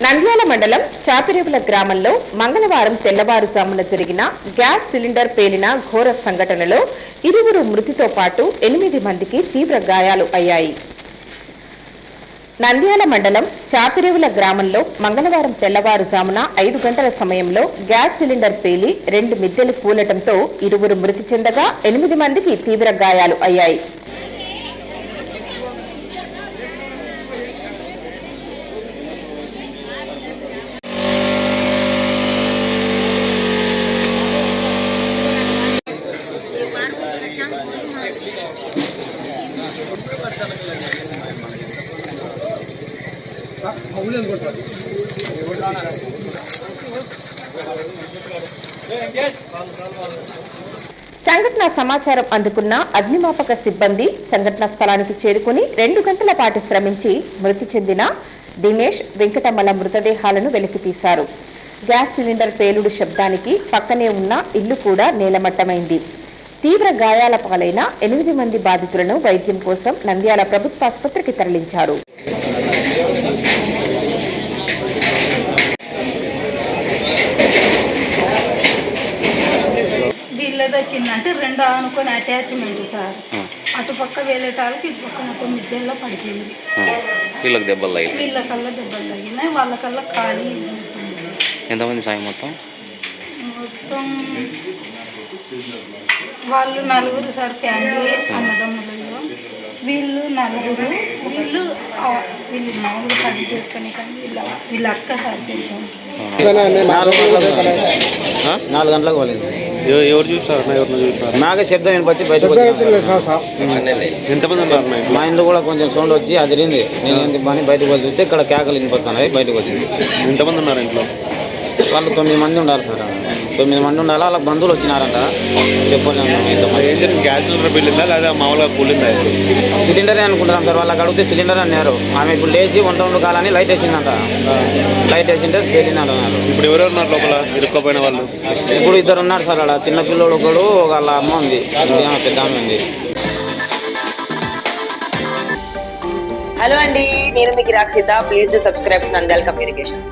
నంద్యాల మండలం చాపిరేవుల గ్రామంలో మంగళవారం తెల్లవారుజామున జరిగిన గ్యాస్ సిలిండర్ పేలిన ఘోర సంఘటనలో ఇరువురు మృతితో పాటు ఎనిమిది మందికి తీవ్ర గాయాలు అయ్యాయి. నంద్యాల మండలం చాపిరేవుల గ్రామంలో మంగళవారం తెల్లవారుజామున ఐదు గంటల సమయంలో గ్యాస్ సిలిండర్ పేలి రెండు మిద్దెలు కూలటంతో ఇరువురు మృతి చెందగా ఎనిమిది మందికి తీవ్ర గాయాలు అయ్యాయి. సంఘటన సమాచారం అందుకున్న అగ్నిమాపక సిబ్బంది సంఘటన స్థలానికి చేరుకుని రెండు గంటల పాటు శ్రమించి మృతి చెందిన దినేష్ వెంకటమ్మల మృతదేహాలను వెలికితీశారు గ్యాస్ సిలిండర్ పేలుడు శబ్దానికి పక్కనే ఉన్న ఇల్లు కూడా నేలమట్టమైంది. తీవ్ర గాయాల పాలైన ఎనిమిది మంది బాధితులను వైద్యం కోసం నంద్యాల ప్రభుత్వ ఆసుపత్రికి తరలించారు. వీళ్ళ కిందంటే రెండు అనుకుని అటాచ్మెంట్ సార్. అటు పక్క వెళ్ళేటానికి ఇటు పక్క మొత్తం మిద్దెల్లో పడిపోయింది. వీళ్ళకి దెబ్బలు తగిలి వీళ్ళకల్లా దెబ్బలు తగిలినాయి వాళ్ళకల్లా ఖాళీ ఎంతమంది సాయం మొత్తం? మొత్తం వాళ్ళు నలుగురు సార్ ఫ్యామిలీ అన్నదమ్ములలో వీళ్ళు నలుగురు వీళ్ళు వీళ్ళు మామూలుగా పని చేసుకునే కానీ వీళ్ళ వీళ్ళ అక్క సార్? నాలుగు గంటలకు పోలేదు. ఎవ- ఎవరు చూస్తారు? అన్న ఎవరిని చూస్తారు? నాకే శబ్దం వినిపించి బయటకు వచ్చాను. ఎంతమంది ఉన్నారు? మా ఇంట్లో? కూడా కొంచెం సౌండ్ వచ్చి అదిరింది. నేను ఏంటి పని? బయటకు వచ్చి చూస్తే ఇక్కడ కేకలు వినిపిస్తున్నాయి బయటకు వచ్చింది. ఎంతమంది ఉన్నారు ఇంట్లో? వాళ్ళు తొమ్మిది మంది ఉండాలి సార్. తొమ్మిది మంది ఉండాలి? వాళ్ళ బంధువులు వచ్చినారంట. జరిగింది? గ్యాస్ సిలిండర్ బిల్లిందా లేదా మామూలుగా కూలిందా? సిలిండరే అనుకుంటున్నాం సార్. వాళ్ళకి అడిగితే సిలిండర్ అన్నారు. ఆమె ఇప్పుడు లేచి వంట వండు కాలని లైట్ వేసిందంట. లైట్ వేసింటే అన్నారు. ఇప్పుడు ఎవరెవరు ఉన్నారు లోపల? ఇరుక్కోపోయిన వాళ్ళు. ఇప్పుడు ఇద్దరు ఉన్నారు సార్ అలా చిన్న పిల్లోడు ఒకడు వాళ్ళ అమ్మ ఉంది. పెద్ద ఆమె ఉంది. హలో అండి. నేను మీకు Rakshita please to subscribe Nandyala communications.